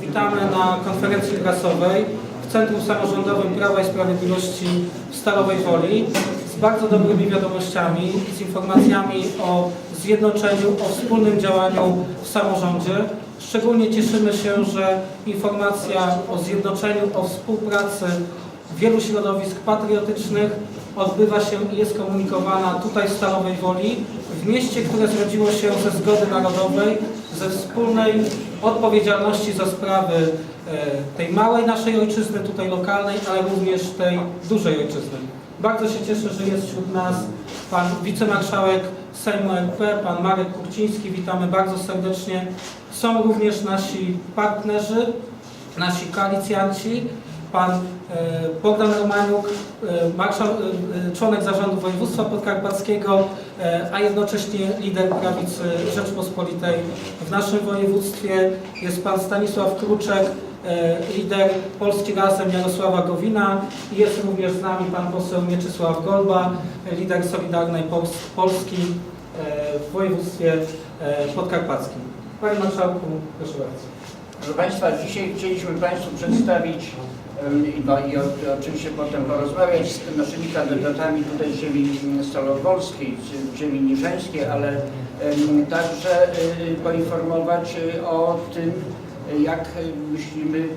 Witamy na konferencji prasowej w Centrum Samorządowym Prawa i Sprawiedliwości w Stalowej Woli z bardzo dobrymi wiadomościami, z informacjami o zjednoczeniu, o wspólnym działaniu w samorządzie. Szczególnie cieszymy się, że informacja o zjednoczeniu, o współpracy wielu środowisk patriotycznych odbywa się i jest komunikowana tutaj w Stalowej Woli, w mieście, które zrodziło się ze zgody narodowej, ze wspólnej odpowiedzialności za sprawy e, tej małej naszej ojczyzny, tutaj lokalnej, ale również tej dużej ojczyzny. Bardzo się cieszę, że jest wśród nas pan wicemarszałek Sejmu RP, pan Marek Kurciński. Witamy bardzo serdecznie. Są również nasi partnerzy, nasi koalicjanci, pan e, Bogdan Romaniuk, e, e, członek zarządu województwa podkarpackiego, a jednocześnie lider prawicy Rzeczpospolitej w naszym województwie. Jest pan Stanisław Kruczek, lider Polski Razem Jarosława Gowina i jest również z nami pan poseł Mieczysław Golba, lider Solidarnej Pols- Polski w województwie podkarpackim. Panie Marszałku, proszę bardzo. Proszę Państwa, dzisiaj chcieliśmy Państwu przedstawić no i oczywiście potem porozmawiać z naszymi kandydatami tutaj z ziemi stolowolskiej, z ziemi niżeńskiej, ale także y, poinformować o tym, jak myślimy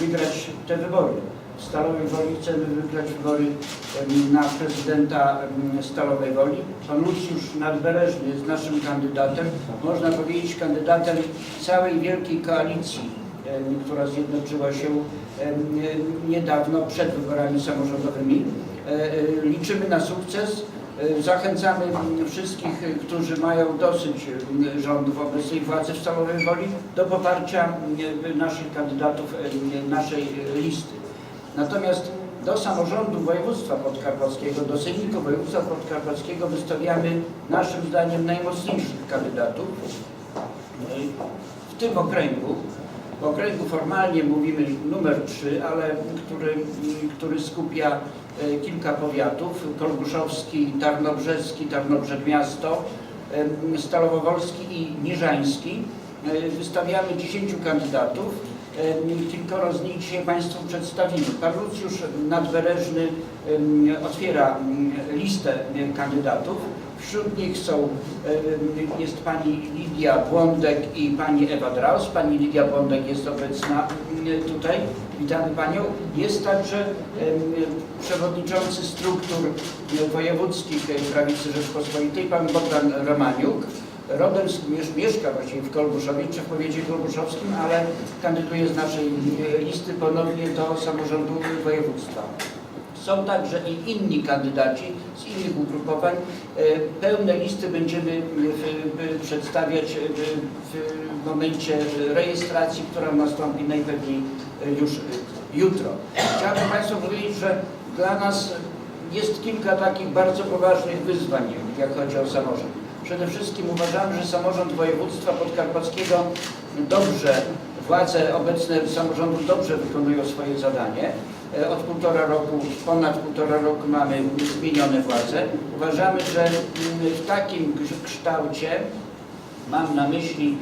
wygrać te wybory. Stalowej Woli chcemy wygrać wybory na prezydenta Stalowej Woli. Pan Lucjusz Nadbereżny jest naszym kandydatem, można powiedzieć kandydatem całej wielkiej koalicji, która zjednoczyła się niedawno przed wyborami samorządowymi. E, e, Liczymy na sukces. E, Zachęcamy wszystkich, którzy mają dosyć rządów obecnej władzy w Stalowej Woli do poparcia naszych kandydatów, naszej listy. Natomiast do samorządu województwa podkarpackiego, do sejmiku województwa podkarpackiego wystawiamy naszym zdaniem najmocniejszych kandydatów. W tym okręgu, w okręgu formalnie mówimy numer 3, ale który, który skupia e, kilka powiatów, Kolbuszowski, Tarnobrzeski, Tarnobrzeg Miasto, em, Stalowowolski i Niżański. E, Wystawiamy 10 kandydatów. Kilkoro z nich dzisiaj Państwu przedstawimy. Pan Lucjusz otwiera listę kandydatów. Wśród nich są, jest Pani Lidia Błądek i Pani Ewa Draus. Pani Lidia Błądek jest obecna tutaj. Witamy Panią. Jest także przewodniczący struktur wojewódzkich em, prawicy Rzeczpospolitej, Pan Bogdan Romaniuk. Rodem miesz- mieszka właściwie w Kolbuszowie, czy w powiecie kolbuszowskim, ale kandyduje z naszej e, listy ponownie do samorządu województwa. Są także i inni kandydaci z innych ugrupowań. E, Pełne listy będziemy w, przedstawiać w, momencie rejestracji, która nastąpi najpewniej e, już e, jutro. Chciałbym Państwu powiedzieć, że dla nas jest kilka takich bardzo poważnych wyzwań, jak chodzi o samorząd. Przede wszystkim uważamy, że samorząd województwa podkarpackiego dobrze, władze obecne samorządu dobrze wykonują swoje zadanie. E, Od półtora roku, ponad półtora roku mamy zmienione władze. Uważamy, że mm, w takim kształcie, mam na myśli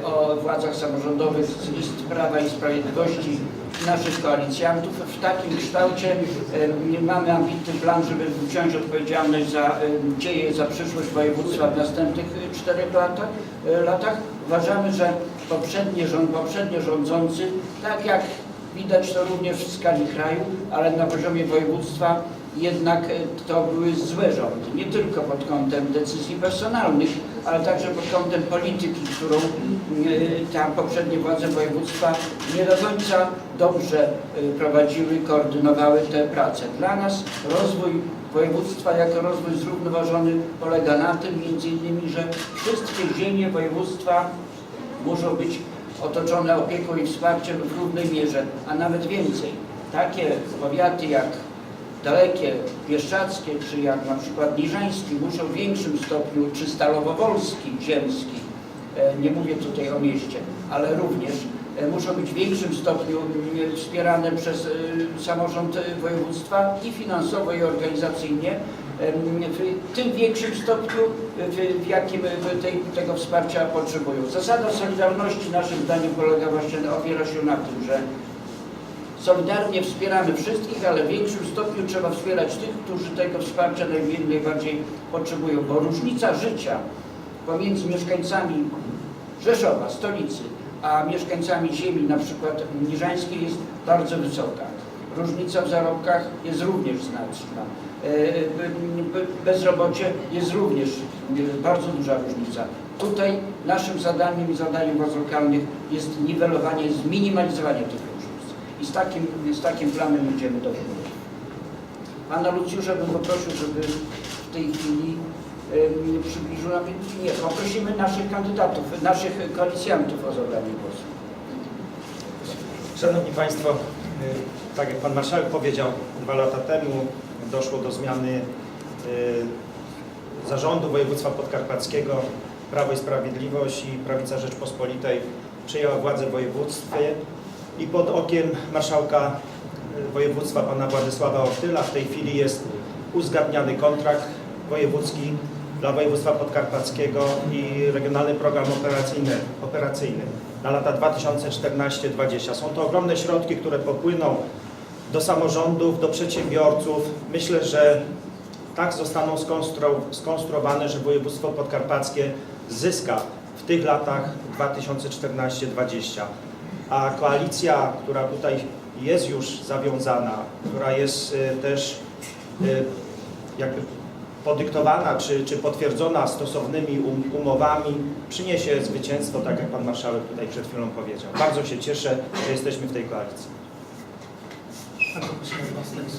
e, o władzach samorządowych z Prawa i Sprawiedliwości naszych koalicjantów. W takim kształcie mamy ambitny plan, żeby wziąć odpowiedzialność za dzieje, za przyszłość województwa w następnych e, czterech latach. e, latach. Uważamy, że poprzednie, rząd, poprzednio rządzący, tak jak widać to również w skali kraju, ale na poziomie województwa jednak e, to były złe rządy, nie tylko pod kątem decyzji personalnych, ale także pod kątem polityki, którą tam poprzednie władze województwa nie do końca dobrze e, prowadziły, koordynowały te prace. Dla nas rozwój województwa jako rozwój zrównoważony polega na tym między innymi, że wszystkie ziemie województwa muszą być otoczone opieką i wsparciem w równej mierze, a nawet więcej. Takie powiaty jak dalekie, bieszczackie, czy jak na przykład niżański muszą w większym stopniu, czy stalowowolski, ziemski, nie mówię tutaj o mieście, ale również e, muszą być w większym stopniu mm, wspierane przez e, samorząd e, województwa i finansowo i organizacyjnie, w tym większym stopniu, w, jakim e, tej, tego wsparcia potrzebują. Zasada solidarności naszym zdaniem polega właśnie, opiera się na tym, że Solidarnie wspieramy wszystkich, ale w większym stopniu trzeba wspierać tych, którzy tego wsparcia najbardziej potrzebują, bo różnica życia pomiędzy mieszkańcami Rzeszowa, stolicy, a mieszkańcami ziemi, na przykład niżańskiej, jest bardzo wysoka. Różnica w zarobkach jest również znaczna. E, be- be- Bezrobocie jest również e, bardzo duża różnica. Tutaj naszym zadaniem i zadaniem władz lokalnych jest niwelowanie, zminimalizowanie tych różnic. I z takim, z takim planem idziemy do wyborów. Pana Lucjusza bym poprosił, żeby w tej chwili przybliżył nam, nie, poprosimy naszych kandydatów, naszych koalicjantów o zabranie głosu. Szanowni Państwo, y, tak jak Pan Marszałek powiedział, dwa lata temu doszło do zmiany y, zarządu województwa podkarpackiego. Prawo i Sprawiedliwość i Prawica Rzeczpospolitej przejęła władzę w województwie i pod okiem marszałka y, województwa pana Władysława Ortyla w tej chwili jest uzgadniany kontrakt wojewódzki dla województwa podkarpackiego i regionalny program operacyjny, operacyjny na lata 2014-2020. Są to ogromne środki, które popłyną do samorządów, do przedsiębiorców. Myślę, że tak zostaną skonstru- skonstruowane, że województwo podkarpackie zyska w tych latach 2014-2020. A koalicja, która tutaj jest już zawiązana, która jest y, też y, jakby podyktowana czy, czy potwierdzona stosownymi um, umowami, przyniesie zwycięstwo, tak jak Pan Marszałek tutaj przed chwilą powiedział. Bardzo się cieszę, że jesteśmy w tej koalicji.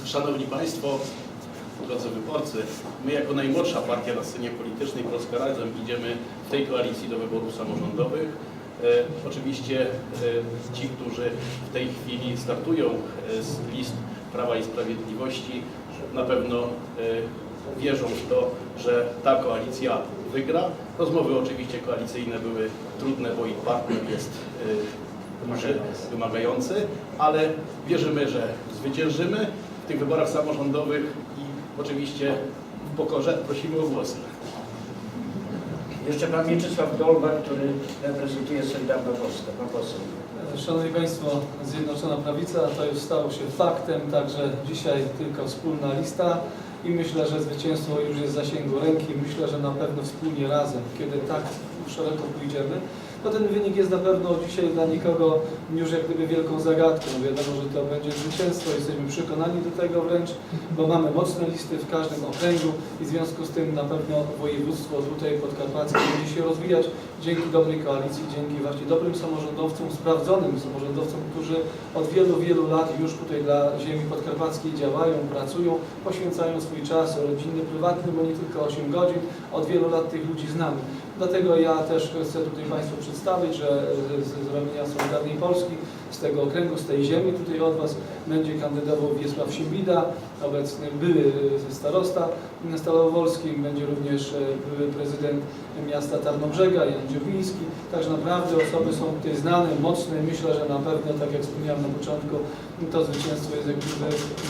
Szanowni Państwo, drodzy wyborcy, my jako najmłodsza partia na scenie politycznej Polska Razem idziemy w tej koalicji do wyborów samorządowych. E, oczywiście e, ci, którzy w tej chwili startują e, z list Prawa i Sprawiedliwości, na pewno e, wierzą w to, że ta koalicja wygra. Rozmowy oczywiście koalicyjne były trudne, bo ich partner jest e, duży, wymagający, ale wierzymy, że zwyciężymy w tych wyborach samorządowych i oczywiście w pokorze prosimy o głosy. Jeszcze pan Mieczysław Dolba, który reprezentuje Solidarną Polskę. Pan poseł. Szanowni Państwo, Zjednoczona Prawica to już stało się faktem, także dzisiaj tylko wspólna lista i myślę, że zwycięstwo już jest w zasięgu ręki. Myślę, że na pewno wspólnie razem, kiedy tak szeroko pójdziemy, to ten wynik jest na pewno dzisiaj dla nikogo już jak gdyby wielką zagadką. Wiadomo, że to będzie zwycięstwo, jesteśmy przekonani do tego wręcz, bo mamy mocne listy w każdym okręgu i w związku z tym na pewno województwo tutaj podkarpackie będzie się rozwijać dzięki dobrej koalicji, dzięki właśnie dobrym samorządowcom, sprawdzonym samorządowcom, którzy od wielu, wielu lat już tutaj dla ziemi podkarpackiej działają, pracują, poświęcają swój czas rodzinny, prywatny, bo nie tylko 8 godzin. Od wielu lat tych ludzi znamy. Dlatego ja też chcę tutaj Państwu przedstawić, że z, z ramienia Solidarnej Polski, z tego okręgu, z tej ziemi tutaj od Was będzie kandydował Wiesław Simbida, obecny były starosta Starowolski, będzie również e, były prezydent miasta Tarnobrzega, Jan Dziobiński. Także naprawdę osoby są tutaj znane, mocne. Myślę, że na pewno, tak jak wspomniałem na początku, to zwycięstwo jest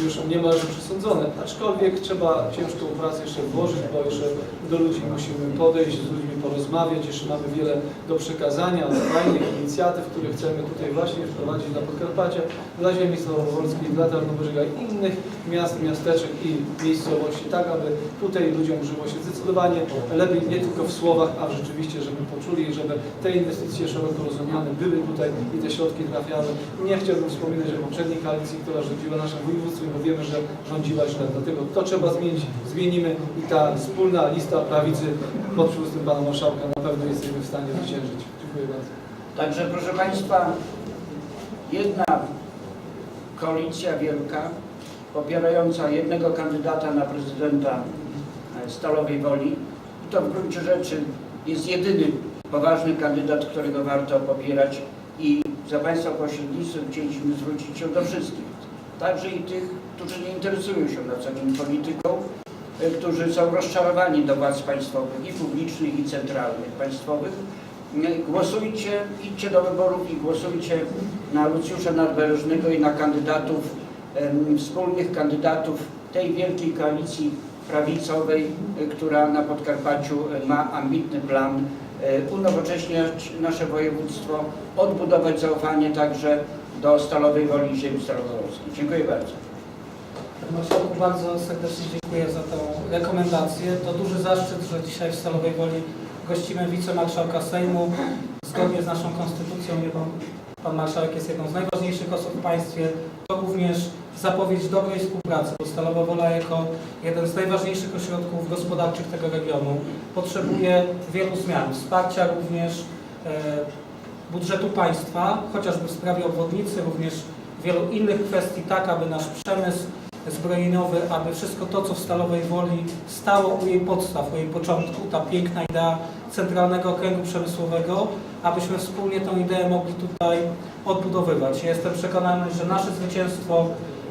już niemalże przesądzone. Aczkolwiek trzeba ciężką pracę jeszcze włożyć, bo jeszcze do ludzi musimy podejść, z ludźmi porozmawiać. Jeszcze mamy wiele do przekazania, fajnych inicjatyw, które chcemy tutaj właśnie wprowadzić dla Podkarpacia, dla ziemi Starowolskiej, dla Tarnobrzega i innych miast, miasteczek i miejscowości, tak aby tutaj ludziom żyło się zdecydowanie lepiej, nie tylko w słowach, a rzeczywiście, żeby poczuli, żeby te inwestycje szeroko rozumiane były tutaj i te środki trafiały. Nie chciałbym wspominać o poprzedniej koalicji, która rządziła naszym województwem, bo wiemy, że rządziła źle. Dlatego to trzeba zmienić, zmienimy i ta wspólna lista prawicy pod przywództwem pana marszałka na pewno jesteśmy w stanie zwyciężyć. Dziękuję bardzo. Także proszę Państwa, jedna koalicja wielka, popierająca jednego kandydata na prezydenta e, Stalowej Woli. To w gruncie rzeczy jest jedyny poważny kandydat, którego warto popierać i za Państwa pośrednictwem chcieliśmy zwrócić się do wszystkich, także i tych, którzy nie interesują się na co dzień polityką, którzy są rozczarowani do władz państwowych i publicznych i centralnych państwowych, Głosujcie, idźcie do wyborów i głosujcie na Lucjusza Nadberżnego i na kandydatów, wspólnych kandydatów tej wielkiej koalicji prawicowej, e, która na Podkarpaciu ma ambitny plan unowocześniać nasze województwo, odbudować zaufanie także do Stalowej Woli ziemi stalowo-wolskiej. Dziękuję bardzo. Marszałku, bardzo serdecznie dziękuję za tę rekomendację. To duży zaszczyt, że dzisiaj w Stalowej Woli gościmy wicemarszałka Sejmu. Zgodnie z naszą konstytucją jego, pan marszałek jest jedną z najważniejszych osób w państwie. To również zapowiedź dobrej współpracy, bo Stalowa Wola jako jeden z najważniejszych ośrodków gospodarczych tego regionu potrzebuje wielu zmian, wsparcia również e, budżetu państwa, chociażby w sprawie obwodnicy, również wielu innych kwestii, tak aby nasz przemysł zbrojeniowy, aby wszystko to, co w Stalowej Woli stało u jej podstaw, u jej początku, ta piękna idea centralnego okręgu przemysłowego, abyśmy wspólnie tę ideę mogli tutaj odbudowywać. Jestem przekonany, że nasze zwycięstwo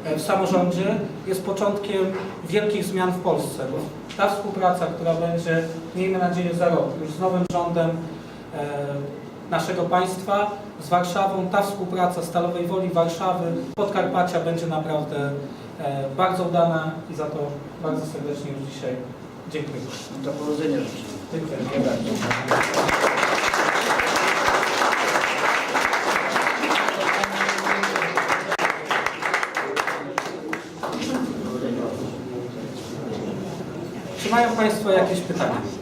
e, w samorządzie jest początkiem wielkich zmian w Polsce, bo ta współpraca, która będzie, miejmy nadzieję, za rok już z nowym rządem e, naszego państwa z Warszawą, ta współpraca Stalowej Woli Warszawy, Podkarpacia będzie naprawdę e, bardzo udana i za to bardzo serdecznie już dzisiaj dziękuję. Do powodzenia życzę. Dziękuję. Dziękuję bardzo. Czy mają Państwo jakieś pytania?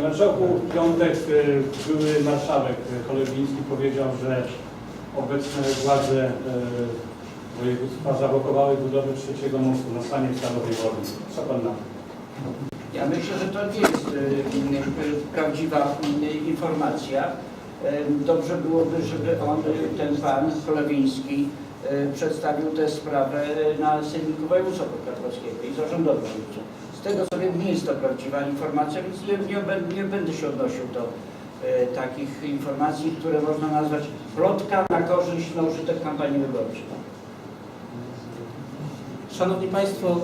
Panie Marszałku, w piątek y, były marszałek y, Cholewiński powiedział, że obecne władze y, województwa zablokowały budowę trzeciego mostu na stanie Stalowej Woli. Co Pan na to? Ja myślę, że to nie jest prawdziwa informacja. Dobrze byłoby, żeby on, ten pan Cholewiński, y, przedstawił tę sprawę na Sejmiku Województwa Podkarpackiego i zarządowi. Z tego co wiem, nie jest to prawdziwa informacja, więc nie, nie, nie będę się odnosił do y, takich informacji, które można nazwać plotka na korzyść, na użytek kampanii wyborczej. Szanowni Państwo,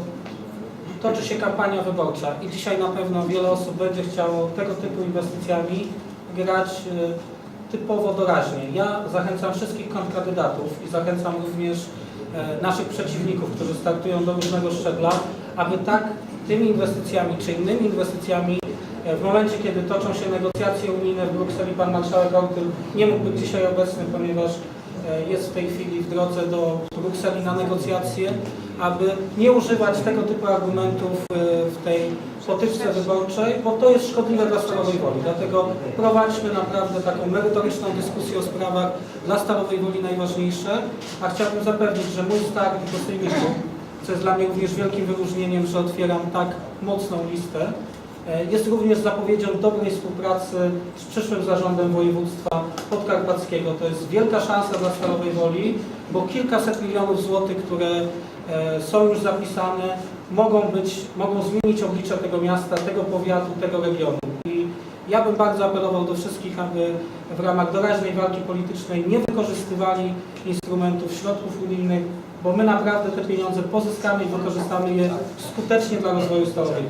toczy się kampania wyborcza i dzisiaj na pewno wiele osób będzie chciało tego typu inwestycjami grać e, typowo doraźnie. Ja zachęcam wszystkich kontrkandydatów i zachęcam również e, naszych przeciwników, którzy startują do różnego szczebla, aby tak tymi inwestycjami czy innymi inwestycjami e, w momencie, kiedy toczą się negocjacje unijne w Brukseli, pan marszałek Ortyl nie mógł być dzisiaj obecny, ponieważ e, jest w tej chwili w drodze do Brukseli na negocjacje, aby nie używać tego typu argumentów e, w tej potyczce wyborczej, bo to jest szkodliwe dla Stalowej Woli. Dlatego prowadźmy naprawdę taką merytoryczną dyskusję o sprawach dla Stalowej Woli najważniejsze, a chciałbym zapewnić, że mój start do Sejmiku, co jest dla mnie również wielkim wyróżnieniem, że otwieram tak mocną listę, e, jest również zapowiedzią dobrej współpracy z przyszłym zarządem województwa podkarpackiego. To jest wielka szansa dla Stalowej Woli, bo kilkaset milionów złotych, które e, są już zapisane, mogą być, mogą zmienić oblicze tego miasta, tego powiatu, tego regionu. I ja bym bardzo apelował do wszystkich, aby w ramach doraźnej walki politycznej nie wykorzystywali instrumentów środków unijnych, bo my naprawdę te pieniądze pozyskamy i wykorzystamy je skutecznie dla rozwoju Stalowej.